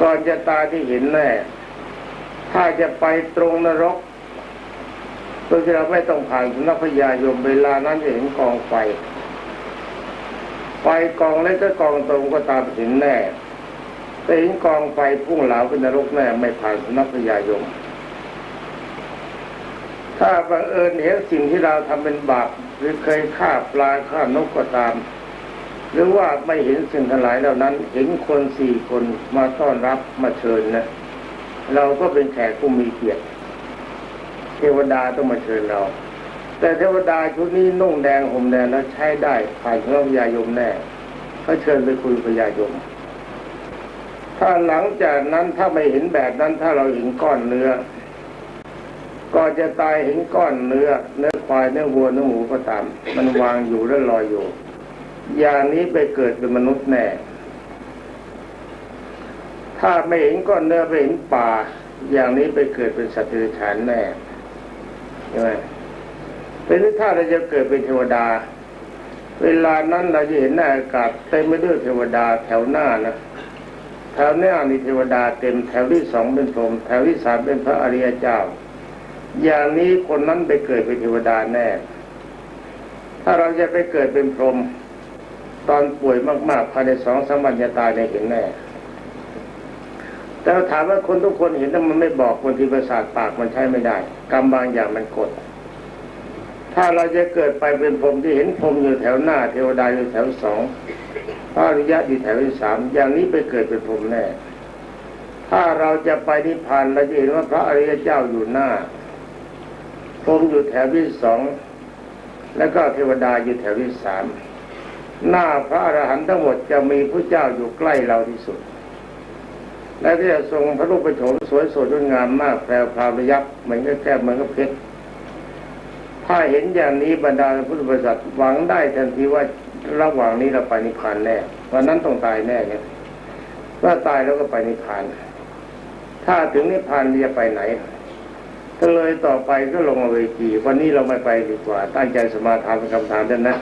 ก่อนจะตายที่เห็นแน่ ถ้าจะไปตรงนรกโดยที่เราไม่ต้องผ่านสุนัขพญายมเวลานั้นจะเห็นกองไฟ ไฟกองเล็กก็กองตรงก็ตามเห็นแน่แต่เห็นกองไฟพุ่งเหลาเป็นนรกแน่ไม่ผ่านสุนัขพญายม ถ้าบังเอิญเห็นสิ่งที่เราทำเป็นบาปหรือเคยฆ่าปลาฆ่านกก็ตาม หรือว่าไม่เห็นสิ่งทั้งหลายเหล่านั้น เห็นคนสี่คนมาต้อนรับมาเชิญนะเราก็เป็นแขกผู้มีเกียรติเทวดาต้องมาเชิญเรา แต่เทวดาชุดนี้นุ่งแดงห่มแดงแล้วใช้ได้ผ่านพระพญายมแน่เขาเชิญไปคุยพญายม ถ้าหลังจากนั้นถ้าไม่เห็นแบบนั้นถ้าเราเห็นก้อนเนื้อก่อนจะตายเห็นก้อนเนื้อเนื้อควายเนื้อวัวเนื้อหมูก็ตาม มันวางอยู่แล้วลอยอยู่ อย่างนี้ไปเกิดเป็นมนุษย์แน่ ถ้าไม่เห็นก้อนเนื้อไปเห็นป่า อย่างนี้ไปเกิดเป็นสัตว์เดรัจฉานแน่ใช่ไหมเป็นถ้าเราจะเกิดเป็นเทวดา เวลานั้นเราจะเห็นหน้าอากาศเต็มไปด้วยเทวดาแถวหน้านะแถวหน้ามีเทวดาเต็มแถวที่สองเป็นพรหมแถวที่สามเป็นพระอริยเจ้า อย่างนี้คนนั้นไปเกิดเป็นเทวดาแน่ ถ้าเราจะไปเกิดเป็นพรหม ตอนป่วยมากๆภายในสองสามวันจะตายในยเห็นแน่แต่ถามว่าคนทุกคนเห็นแต่มันไม่บอกคนที่ประสาทปากมันใช้ไม่ได้ กรรมบางอย่างมันกด ถ้าเราจะเกิดไปเป็นพรมที่เห็นพรมอยู่แถวหน้า เทวดาอยู่แถวสองพระอริยะอยู่แถวที่สามอย่างนี้ไปเกิดเป็นพรมแน่ถ้าเราจะไปนิพพานเราจะเห็นว่าพระอริยเจ้าอยู่หน้าพรมอยู่แถวที่สองแล้วก็เทวดาอยู่แถวที่สาม หน้าพระอรหันต์ทั้งหมดจะมีพระเจ้าอยู่ใกล้เราที่สุด และที่จะทรงพระรูปโฉมสวยสดงดงามมากแปลวพราวระยับเหมือนกับแก้วเหมือนกับเพชรถ้าเห็นอย่างนี้บรรดาพุทธบริษัทหวังได้ทันทีว่าระหว่างนี้เราไปนิพพานแน่วันนั้นต้องตายแน่เนี่ยว่าตายแล้วก็ไปนิพพาน ถ้าถึงนิพพานจะไปไหนก็เลยต่อไปก็ลงอเวจีวันนี้เราไม่ไปดีกว่า ตั้งใจสมาทานเป็นคำถามด้วยนะ